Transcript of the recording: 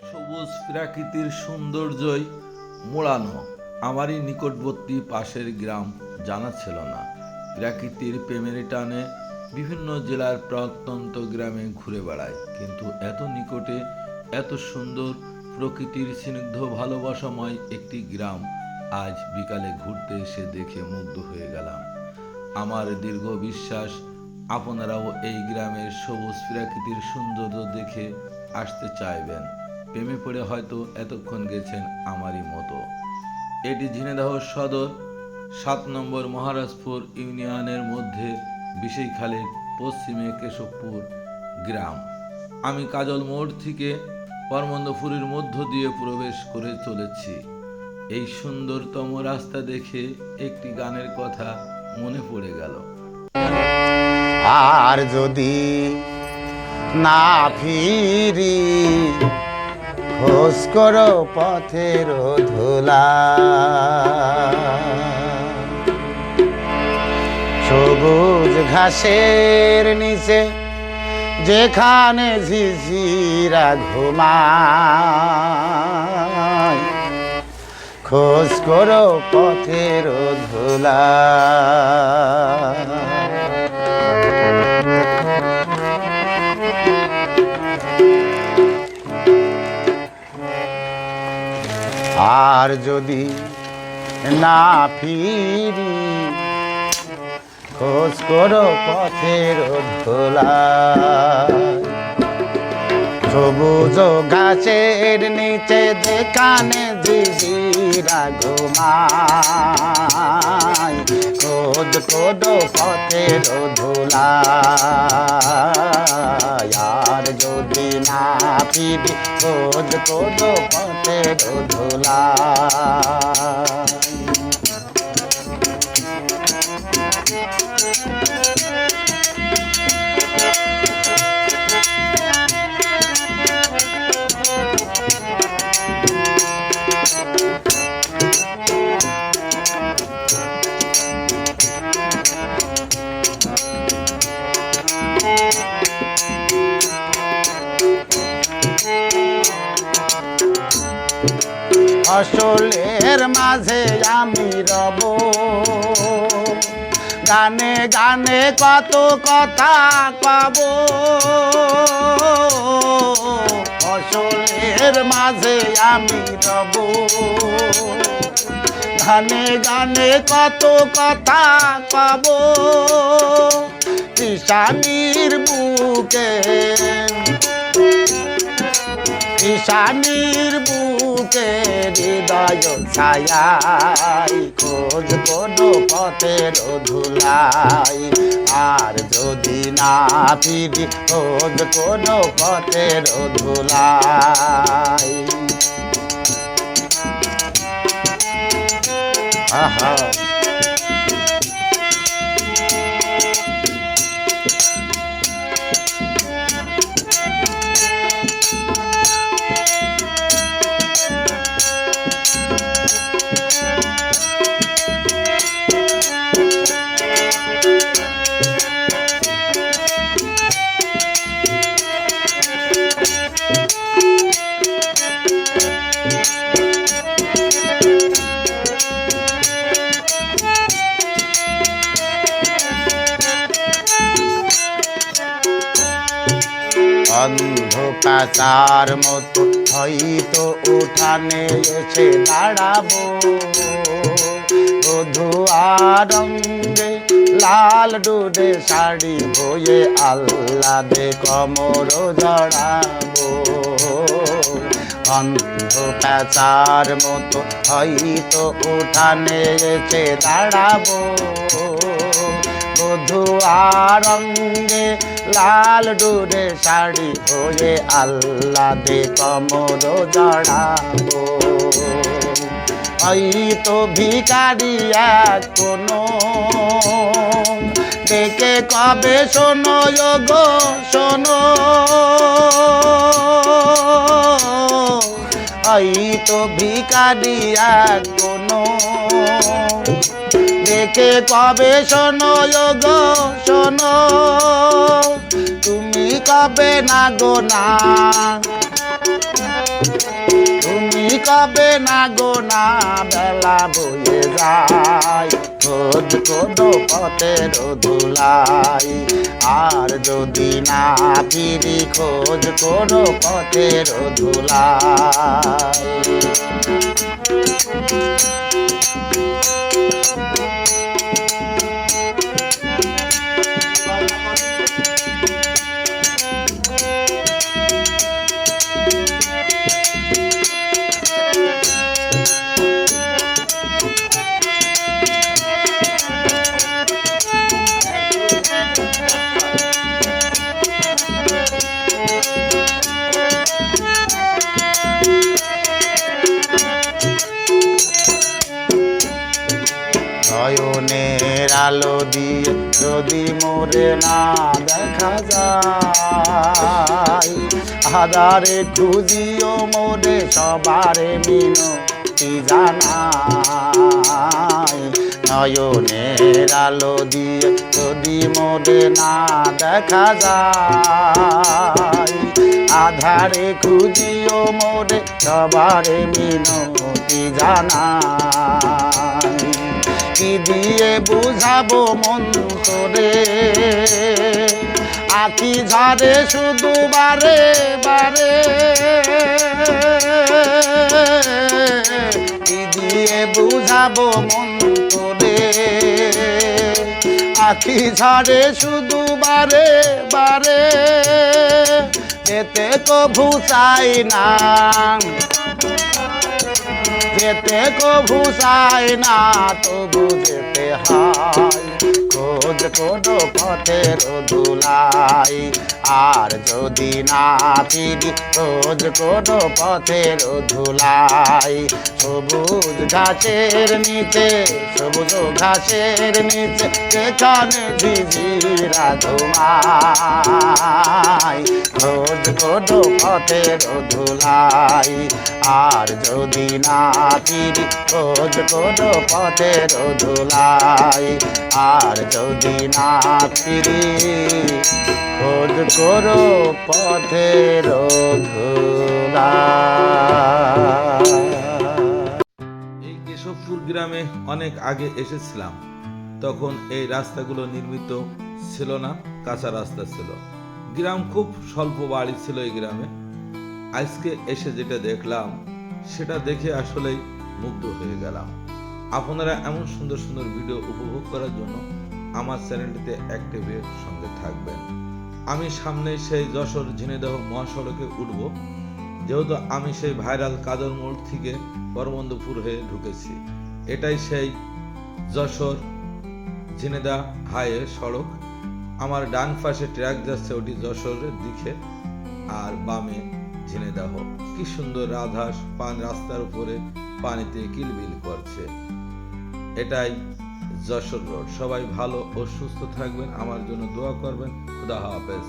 সবুজ প্রাকৃতির সৌন্দর্যই মোড়ানো আমারই নিকটবর্তী পাশের গ্রাম জানা ছিল না। প্রাকৃতির প্রেমের টানে বিভিন্ন জেলার প্রত্যন্ত গ্রামে ঘুরে বেড়ায় কিন্তু এত নিকটে এত সুন্দর প্রকৃতির স্নিগ্ধ ভালোবাসাময় একটি গ্রাম আজ বিকালে ঘুরতে এসে দেখে মুগ্ধ হয়ে গেলাম। আমার দীর্ঘ বিশ্বাস, আপনারাও এই গ্রামের সবুজ প্রাকৃতির সৌন্দর্য দেখে আসতে চাইবেন। প্রেমে পড়ে হয়তো এতক্ষণ গেছেন আমারই মতো। এটি ঝিনেদাহ সদর, সাত নম্বর মহারাজপুর ইউনিয়নের মধ্যে বিশেইখালের পশ্চিমে কেশবপুর গ্রাম। আমি কাজল মোড় থেকে পরমন্দপুরের মধ্য দিয়ে প্রবেশ করে চলেছি। এই সুন্দরতম রাস্তা দেখে একটি গানের কথা মনে পড়ে গেল। আর যদি না ফিরি খোঁজ করো পথের ধুলা। সবুজ ঘাসের নিচে যেখানে ঝিঝিরা ঘুমায় খোঁজ করো পথের ধুলা। আর যদি না ফিরি, খোঁজ করো পথের ধোলা। সবুজ গাছের নিচে যেখানে জিজিরা ঘুমায়, খোঁজ করো পথের ধোলা। আর যদি না ফিরি, খোঁজ করো পথের ধোলা। ফসলের মাঝে আমি রব। গানে গানে কত কথা পাব। ফসলের মাঝে আমি রব। গানে গানে কত কথা পাব। কিষানির বুকে ঈশানীর বুকে হৃদয় ছায়াই, খোঁজ কোনো পথের ধুলাই আর যদি না ফিরি, খোঁজ কোনো পথের ধুলাই আহা। অন্ধকার মতো হয়তো উঠানে এসে দাঁড়াবো। রঙ্গে লাল ডুডে শাড়ি বয়ে আল্লাদে কমর জড়াবো। অন্ধকার মতো হয়তো উঠানে এসে দাঁড়াবো। বধুয়া রঙ্গে লাল ডুরে শাড়ি হয়ে আল্লাহ দে কমর জড়াবো। এই তো ভিকারিয়া কোনো ডেকে কবে শোনো গো, শোনো। এই তো ভিকারিয়া কোনো ডেকে কবে শোনো গো, শোনো। তুমি কবে না গো না? হবে না গো না? বেলা বয়ে যায় খোঁজ কোনো পথের ধুলাই আর যদি না ফিরি, খোঁজ কোনো পথের ধুলাই নয়নের আলো দিয়ে যদি মোরে না দেখা যায়, আধারে খুঁজিও মোরে সবারে মিনতি জানাই। নয়নের আলো দিয়ে যদি মোরে না দেখা যায়, আধারে খুঁজিও মোরে সবারে মিনতি জানাই। কি দিয়ে বুঝাবো মন তোরে আখি ঝাড়ে শুধু বারে বারে। কি দিয়ে বুঝাবো মন তোরে আখি ঝাড়ে শুধু বারে বারে। এতে কভু চাই না। যেতে কভু চাই না তবু যেতে হয় খোঁজ কোনো পথের ধুলাই আর যদি না ফিরি, খোঁজ কোনো পথের ধুলাই। সবুজ ঘাসের নিচে, সবুজ ঘাসের নিচে যেখানে ঝিঝিরা ঘুমায় খোঁজ কোনো পথের ধুলাই। আর যদি না ফিরি, খোঁজ কোনো পথের ধুলাই। আর যদি না ফিরি, খোঁজ করো পথের এই কেশবপুর গ্রামে অনেক আগে এসেছিলাম। তখন এই রাস্তাগুলো নির্মিত ছিল না, কাঁচা রাস্তা ছিল। গ্রাম খুব স্বল্প বাড়ি ছিল এই গ্রামে। আজকে এসে যেটা দেখলাম, সেটা দেখে আসলেই মুগ্ধ হয়ে গেলাম। আপনারা এমন সুন্দর সুন্দর ভিডিও উপভোগ করার জন্য আমার চ্যানেলটিতে অ্যাক্টিভের সঙ্গে থাকবেন। আমি সামনে সেই যশোর ঝিনেদহ মহাসড়কে উঠব, যেহেতু আমি সেই ভাইরাল কাদর মোড় থেকে পরমন্দপুর হয়ে ঢুকেছি। এটাই সেই যশোর ঝিনেদা হাইওয়ে সড়ক। আমার ডান পাশে ট্র্যাক যাচ্ছে ওটি যশোরের দিকে আর বামে ঝিনেদাহ কি সুন্দর রাধাস পান রাস্তার উপরে পানিতে কিলবিল করছে। এটাই যশোর রোড। সবাই ভালো ও সুস্থ থাকবেন আমার জন্য দোয়া করবেন। খুদা হাফেজ।